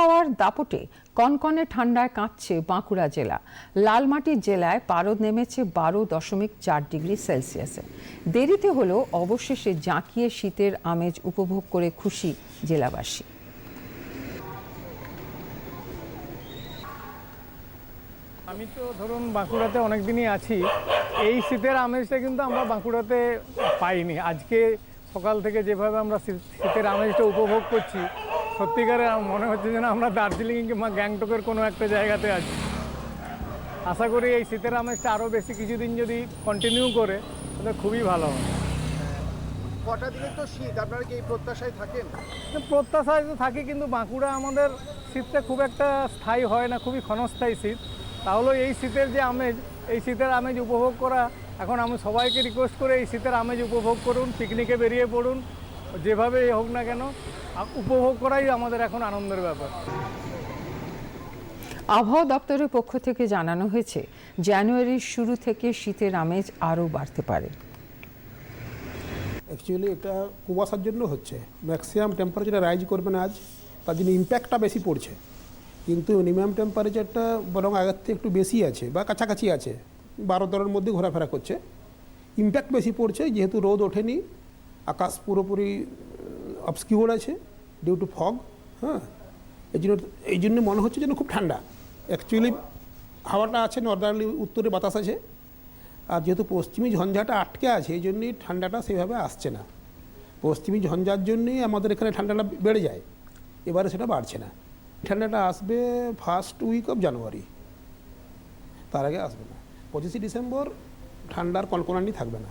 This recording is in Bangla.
আবহাওয়ার দাপটে কনকনে ঠান্ডায় কাঁপছে বাঁকুড়া জেলা। লালমাটির জেলায় পারদ নেমেছে বারো দশমিক চার ডিগ্রি সেলসিয়াসে। দেরিতে হলেও অবশেষে জাঁকিয়ে শীতের আমেজ উপভোগ করে খুশি জেলাবাসী। আমি তো ধরুন বাঁকুড়াতে অনেক দিনই আছি। এই শীতের আমেজটা কিন্তু আমরা বাঁকুড়াতে পাইনি। আজকে সকাল থেকে যেভাবে আমরা শীতের আমেজটা উপভোগ করছি সত্যিকারে মনে হচ্ছে যেন আমরা দার্জিলিং কিংবা গ্যাংটকের কোনো একটা জায়গাতে আছি। আশা করি এই শীতের আমেজটা আরও বেশি কিছুদিন যদি কন্টিনিউ করে তাহলে খুবই ভালো হবে। কটা দিনের তো শীত? আপনারা কি এই প্রত্যাশায় থাকেন? প্রত্যাশায় তো থাকি কিন্তু বাঁকুড়া আমাদের শীতটা খুব একটা স্থায়ী হয় না খুবই ক্ষণস্থায়ী শীত। তাহলে এই শীতের যে আমেজ এই শীতের আমেজ উপভোগ করা এখন আমি সবাইকে রিকোয়েস্ট করে এই শীতের আমেজ উপভোগ করুন পিকনিকে বেরিয়ে পড়ুন যেভাবেই হোক না কেন। উপভোগ করাই আমাদের এখন আনন্দের ব্যাপার। আবহাওয়া দপ্তরের পক্ষ থেকে জানানো হয়েছে জানুয়ারির শুরু থেকে শীতের আমেজ আরও বাড়তে পারে। অ্যাকচুয়ালি এটা কুয়াশার জন্য হচ্ছে। ম্যাক্সিমাম টেম্পারেচার রাইজ করবে না আজ তার জন্য ইম্প্যাক্টটা বেশি পড়ছে। কিন্তু মিনিমাম টেম্পারেচারটা বরং আগের থেকে একটু বেশি আছে বা কাছাকাছি আছে। বারো তেরোর মধ্যে ঘোরাফেরা করছে। ইম্প্যাক্ট বেশি পড়ছে যেহেতু রোদ ওঠেনি আকাশ পুরোপুরি অবস্কিউর আছে ডিউ টু ফগ হ্যাঁ? এই জন্য এই জন্য মনে হচ্ছে যেন খুব ঠান্ডা। অ্যাকচুয়ালি হাওয়াটা আছে নর্দার্লি উত্তরে বাতাস আছে। আর যেহেতু পশ্চিমী ঝঞ্ঝাটা আটকে আছে, এই জন্যই ঠান্ডাটা সেভাবে আসছে না। পশ্চিমী ঝঞ্ঝার জন্যই আমাদের এখানে ঠান্ডাটা বেড়ে যায়। এবারে সেটা বাড়ছে না। ঠান্ডাটা আসবে ফার্স্ট উইক অফ জানুয়ারি তার আগে আসবে না। পঁচিশে ডিসেম্বর ঠান্ডার কনকনানি থাকবে না।